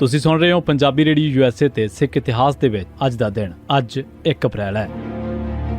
ਤੁਸੀਂ ਸੁਣ ਰਹੇ ਹੋ ਪੰਜਾਬੀ ਰੇਡੀਓ ਯੂਐਸਏ ਤੇ ਸਿੱਖ ਇਤਿਹਾਸ ਦੇ ਵਿੱਚ ਅੱਜ ਦਾ ਦਿਨ। ਅੱਜ 1 ਅਪ੍ਰੈਲ ਹੈ।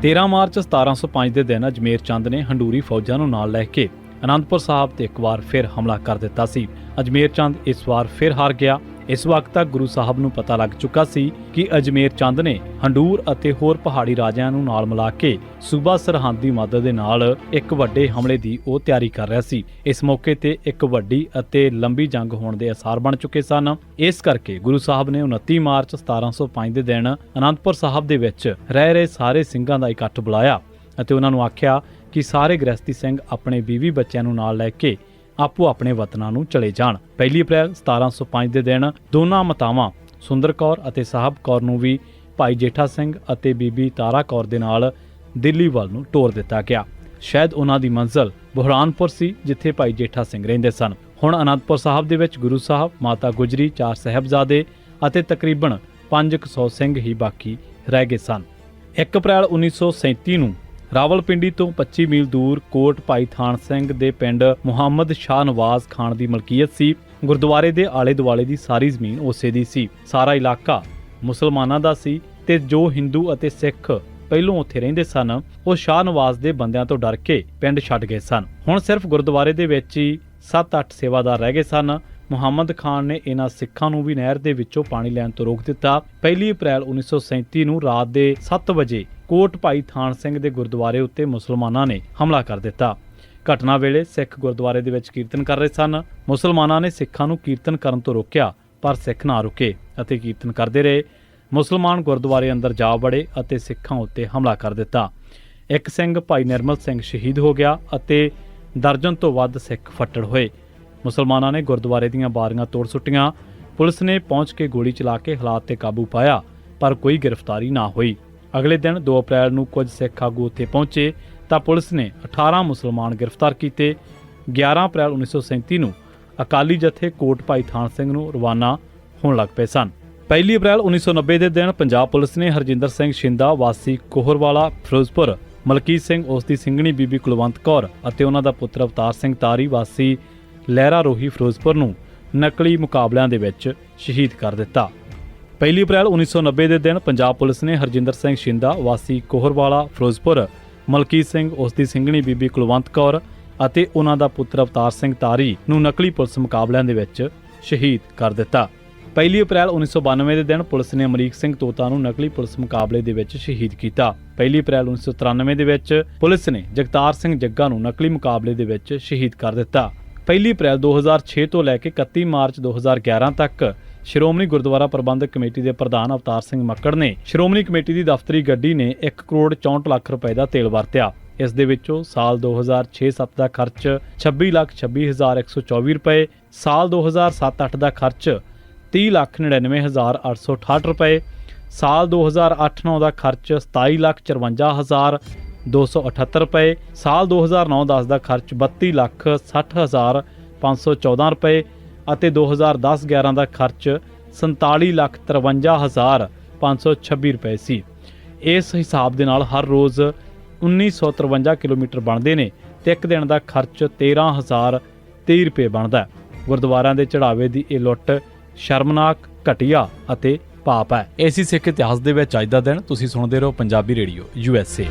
13 ਮਾਰਚ 1705 ਦੇ ਦਿਨ ਅਜਮੇਰ ਚੰਦ ਨੇ ਹੰਡੂਰੀ ਫੌਜਾਂ ਨੂੰ ਨਾਲ ਲੈ ਕੇ ਅਨੰਦਪੁਰ ਸਾਹਿਬ ਤੇ ਇੱਕ ਵਾਰ ਫਿਰ ਹਮਲਾ ਕਰ ਦਿੱਤਾ ਸੀ। ਅਜਮੇਰ ਚੰਦ ਇਸ ਵਾਰ ਫਿਰ ਹਾਰ ਗਿਆ। ਇਸ ਵਕਤ ਤੱਕ ਗੁਰੂ ਸਾਹਿਬ ਨੂੰ ਪਤਾ ਲੱਗ ਚੁੱਕਾ ਸੀ ਕਿ ਅਜਮੇਰ ਚੰਦ ਨੇ ਹੰਡੂਰ ਅਤੇ ਹੋਰ ਪਹਾੜੀ ਰਾਜਿਆਂ ਨੂੰ ਨਾਲ ਮਿਲਾ ਕੇ ਸੂਬਾ ਸਰਹੰਦ ਦੀ ਮਦਦ ਦੇ ਨਾਲ ਇੱਕ ਵੱਡੇ ਹਮਲੇ ਦੀ ਉਹ ਤਿਆਰੀ ਕਰ ਰਿਹਾ ਸੀ। ਇਸ ਮੌਕੇ ਤੇ ਇੱਕ ਵੱਡੀ ਅਤੇ ਲੰਬੀ ਜੰਗ ਹੋਣ ਦੇ ਅਸਾਰ ਬਣ ਚੁੱਕੇ ਸਨ। ਇਸ ਕਰਕੇ ਗੁਰੂ ਸਾਹਿਬ ਨੇ 29 ਮਾਰਚ 1705 ਦੇ ਦਿਨ ਅਨੰਦਪੁਰ ਸਾਹਿਬ ਦੇ ਵਿੱਚ ਰਹਿ ਰਹੇ ਸਾਰੇ ਸਿੰਘਾਂ ਦਾ ਇਕੱਠ ਬੁਲਾਇਆ ਅਤੇ ਉਹਨਾਂ ਨੂੰ ਆਖਿਆ ਕਿ ਸਾਰੇ ਗ੍ਰਸਤੀ ਸਿੰਘ ਆਪਣੇ ਬੀਵੀ ਬੱਚਿਆਂ ਨੂੰ ਨਾਲ ਲੈ ਕੇ ਆਪੋ ਆਪਣੇ ਵਤਨਾਂ ਨੂੰ ਚਲੇ ਜਾਣ। 1 ਅਪ੍ਰੈਲ 1705 ਦੇ ਦਿਨ ਦੋਨਾਂ ਮਾਤਾਵਾਂ ਸੁੰਦਰ ਕੌਰ ਅਤੇ ਸਾਹਿਬ ਕੌਰ ਨੂੰ ਵੀ ਭਾਈ ਜੇਠਾ ਸਿੰਘ ਅਤੇ ਬੀਬੀ ਤਾਰਾ ਕੌਰ ਦੇ ਨਾਲ ਦਿੱਲੀ ਵੱਲ ਨੂੰ ਟੋਰ ਦਿੱਤਾ ਗਿਆ। ਸ਼ਾਇਦ ਉਹਨਾਂ ਦੀ ਮੰਜ਼ਲ ਬੁਹਰਾਨਪੁਰ ਸੀ, ਜਿੱਥੇ ਭਾਈ ਜੇਠਾ ਸਿੰਘ ਰਹਿੰਦੇ ਸਨ। ਹੁਣ ਅਨੰਦਪੁਰ ਸਾਹਿਬ ਦੇ ਵਿੱਚ ਗੁਰੂ ਸਾਹਿਬ, ਮਾਤਾ ਗੁਜਰੀ, ਚਾਰ ਸਹਿਬਜ਼ਾਦੇ ਅਤੇ ਤਕਰੀਬਨ 500 ਸਿੰਘ ਹੀ ਬਾਕੀ ਰਹਿ ਗਏ ਸਨ। 1 ਅਪ੍ਰੈਲ 1937 ਨੂੰ ਰਾਵਲਪਿੰਡੀ ਤੋਂ 25 ਮੀਲ ਦੂਰ ਕੋਟ ਭਾਈ ਥਾਨ ਸਿੰਘ ਦੇ ਪਿੰਡ ਮੁਹੰਮਦ ਸ਼ਾਹ ਨਵਾਜ਼ ਖਾਨ ਦੀ ਮਲਕੀਅਤ ਸੀ। ਗੁਰਦੁਆਰੇ ਦੇ ਆਲੇ ਦੁਆਲੇ ਦੀ ਸਾਰੀ ਜ਼ਮੀਨ ਉਸੇ ਦੀ ਸੀ। ਸਾਰਾ ਇਲਾਕਾ ਮੁਸਲਮਾਨਾਂ ਦਾ ਸੀ ਤੇ ਜੋ ਹਿੰਦੂ ਅਤੇ ਸਿੱਖ ਪਹਿਲੋਂ ਉੱਥੇ ਰਹਿੰਦੇ ਸਨ, ਉਹ ਸ਼ਾਹ ਨਵਾਜ਼ ਦੇ ਬੰਦਿਆਂ ਤੋਂ ਡਰ ਕੇ ਪਿੰਡ ਛੱਡ ਗਏ ਸਨ। ਹੁਣ ਸਿਰਫ ਗੁਰਦੁਆਰੇ ਦੇ ਵਿੱਚ ਹੀ 7-8 ਸੇਵਾਦਾਰ ਰਹਿ ਗਏ ਸਨ। ਮੁਹੰਮਦ ਖਾਨ ਨੇ ਇਹਨਾਂ ਸਿੱਖਾਂ ਨੂੰ ਵੀ ਨਹਿਰ ਦੇ ਵਿੱਚੋਂ ਪਾਣੀ ਲੈਣ ਤੋਂ ਰੋਕ ਦਿੱਤਾ। 1 ਅਪ੍ਰੈਲ 1937 ਨੂੰ ਰਾਤ ਦੇ 7 ਵਜੇ ਕੋਟ ਭਾਈ ਥਾਨ ਸਿੰਘ ਦੇ ਗੁਰਦੁਆਰੇ ਉੱਤੇ ਮੁਸਲਮਾਨਾਂ ਨੇ ਹਮਲਾ ਕਰ ਦਿੱਤਾ। ਘਟਨਾ ਵੇਲੇ ਸਿੱਖ ਗੁਰਦੁਆਰੇ ਦੇ ਵਿੱਚ ਕੀਰਤਨ ਕਰ ਰਹੇ ਸਨ। ਮੁਸਲਮਾਨਾਂ ਨੇ ਸਿੱਖਾਂ ਨੂੰ ਕੀਰਤਨ ਕਰਨ ਤੋਂ ਰੋਕਿਆ, ਪਰ ਸਿੱਖ ਨਾ ਰੁਕੇ ਅਤੇ ਕੀਰਤਨ ਕਰਦੇ ਰਹੇ। ਮੁਸਲਮਾਨ ਗੁਰਦੁਆਰੇ ਅੰਦਰ ਜਾ ਵੜੇ ਅਤੇ ਸਿੱਖਾਂ ਉੱਤੇ ਹਮਲਾ ਕਰ ਦਿੱਤਾ। ਇੱਕ ਸਿੰਘ ਭਾਈ ਨਿਰਮਲ ਸਿੰਘ ਸ਼ਹੀਦ ਹੋ ਗਿਆ ਅਤੇ ਦਰਜਨ ਤੋਂ ਵੱਧ ਸਿੱਖ ਫੱਟੜ ਹੋਏ। ਮੁਸਲਮਾਨਾਂ ਨੇ ਗੁਰਦੁਆਰੇ ਦੀਆਂ ਬਾਰੀਆਂ ਤੋੜ ਸੁੱਟੀਆਂ। ਪੁਲਿਸ ਨੇ ਪਹੁੰਚ ਕੇ ਗੋਲੀ ਚਲਾ ਕੇ ਹਾਲਾਤ ਤੇ ਕਾਬੂ ਪਾਇਆ, ਪਰ ਕੋਈ ਗ੍ਰਿਫਤਾਰੀ ਨਾ ਹੋਈ। ਅਗਲੇ ਦਿਨ 2 ਅਪ੍ਰੈਲ ਨੂੰ ਕੁਝ ਸਿੱਖ ਆਗੂ ਉੱਥੇ ਪਹੁੰਚੇ ਤਾਂ ਪੁਲਿਸ ਨੇ 18 ਮੁਸਲਮਾਨ ਗ੍ਰਿਫਤਾਰ ਕੀਤੇ। 11 ਅਪ੍ਰੈਲ 1937 ਨੂੰ ਅਕਾਲੀ ਜਥੇ ਕੋਟ ਭਾਈ ਥਾਨ ਸਿੰਘ ਨੂੰ ਰਵਾਨਾ ਹੋਣ ਲੱਗ ਪਏ ਸਨ। 1 ਅਪ੍ਰੈਲ 1990 ਦੇ ਦਿਨ ਪੰਜਾਬ ਪੁਲਿਸ ਨੇ ਹਰਜਿੰਦਰ ਸਿੰਘ ਸ਼ਿੰਦਾ, ਵਾਸੀ ਕੋਹਰਵਾਲਾ, ਫਿਰੋਜ਼ਪੁਰ, ਮਲਕੀਤ ਸਿੰਘ ਉਸ ਦੀ ਸਿੰਘਣੀ, ਬੀਬੀ ਕੁਲਵੰਤ ਕੌਰ ਅਤੇ ਉਹਨਾਂ ਦਾ ਪੁੱਤਰ ਅਵਤਾਰ ਸਿੰਘ ਤਾਰੀ, ਵਾਸੀ ਲਹਿਰਾ ਰੋਹੀ ਫਿਰੋਜ਼ਪੁਰ ਨੂੰ ਨਕਲੀ ਮੁਕਾਬਲਿਆਂ ਦੇ ਵਿੱਚ ਸ਼ਹੀਦ ਕਰ ਦਿੱਤਾ। 1 ਅਪ੍ਰੈਲ 1990 ਦੇ ਦਿਨ ਪੰਜਾਬ ਪੁਲਿਸ ਨੇ ਹਰਜਿੰਦਰ ਸਿੰਘ ਸ਼ਿੰਦਾ, ਵਾਸੀ ਕੋਹਰਵਾਲਾ, ਫਿਰੋਜ਼ਪੁਰ, ਮਲਕੀਤ ਸਿੰਘ ਉਸ ਦੀ ਸਿੰਘਣੀ ਬੀਬੀ ਕੁਲਵੰਤ ਕੌਰ ਅਤੇ ਉਹਨਾਂ ਦਾ ਪੁੱਤਰ ਅਵਤਾਰ ਸਿੰਘ ਤਾਰੀ ਨੂੰ ਨਕਲੀ ਪੁਲਿਸ ਮੁਕਾਬਲਿਆਂ ਦੇ ਵਿੱਚ ਸ਼ਹੀਦ ਕਰ ਦਿੱਤਾ। 1 ਅਪ੍ਰੈਲ 1992 ਦੇ ਦਿਨ ਪੁਲਿਸ ਨੇ ਅਮਰੀਕ ਸਿੰਘ ਤੋਤਾ ਨੂੰ ਨਕਲੀ ਪੁਲਿਸ ਮੁਕਾਬਲੇ ਦੇ ਵਿੱਚ ਸ਼ਹੀਦ ਕੀਤਾ। 1 ਅਪ੍ਰੈਲ 1993 ਦੇ ਵਿੱਚ ਪੁਲਿਸ ਨੇ ਜਗਤਾਰ ਸਿੰਘ ਜੱਗਾ ਨੂੰ ਨਕਲੀ ਮੁਕਾਬਲੇ ਦੇ ਵਿੱਚ ਸ਼ਹੀਦ ਕਰ ਦਿੱਤਾ। 1 ਅਪ੍ਰੈਲ 2006 ਤੋਂ ਲੈ ਕੇ 31 ਮਾਰਚ 2011 ਤੱਕ ਸ਼੍ਰੋਮਣੀ ਗੁਰਦੁਆਰਾ ਪ੍ਰਬੰਧਕ ਕਮੇਟੀ ਦੇ ਪ੍ਰਧਾਨ ਅਵਤਾਰ ਸਿੰਘ ਮੱਕੜ ਨੇ ਸ਼੍ਰੋਮਣੀ ਕਮੇਟੀ ਦੀ ਦਫ਼ਤਰੀ ਗੱਡੀ ਨੇ 1 ਕਰੋੜ 64 ਲੱਖ ਰੁਪਏ ਦਾ ਤੇਲ ਵਰਤਿਆ। ਇਸ ਦੇ ਵਿੱਚੋਂ ਸਾਲ 2006-7 ਦਾ ਖਰਚ 26 ਲੱਖ 26124 ਰੁਪਏ, ਸਾਲ 2007-8 ਦਾ ਖਰਚ 30 ਲੱਖ 99868 ਰੁਪਏ, ਸਾਲ 2008-9 ਦਾ ਖਰਚ 27 ਲੱਖ 54278 ਰੁਪਏ, ਸਾਲ 2009-10 ਦਾ ਖਰਚ 32 ਲੱਖ 60514 ਰੁਪਏ ਅਤੇ 2010-11 ਦਾ ਖਰਚ 47 ਲੱਖ 53526 ਰੁਪਏ ਸੀ। ਇਸ ਹਿਸਾਬ ਦੇ ਨਾਲ ਹਰ ਰੋਜ਼ 1953 ਕਿਲੋਮੀਟਰ ਬਣਦੇ ਨੇ ਤੇ ਇੱਕ ਦਿਨ ਦਾ ਖਰਚ 13030 ਰੁਪਏ ਬਣਦਾ ਗੁਰਦੁਆਰਿਆਂ ਦੇ ਚੜਾਵੇ ਦੀ ਇਹ ਲੁੱਟ ਸ਼ਰਮਨਾਕ, ਘਟੀਆ ਅਤੇ ਪਾਪ ਹੈ। ਏਸੀ ਸਿੱਖ ਇਤਿਹਾਸ ਦੇ ਵਿੱਚ ਅੱਜ ਦਾ ਦਿਨ ਤੁਸੀਂ ਸੁਣਦੇ ਰਹੋ Punjabi radio, U S A.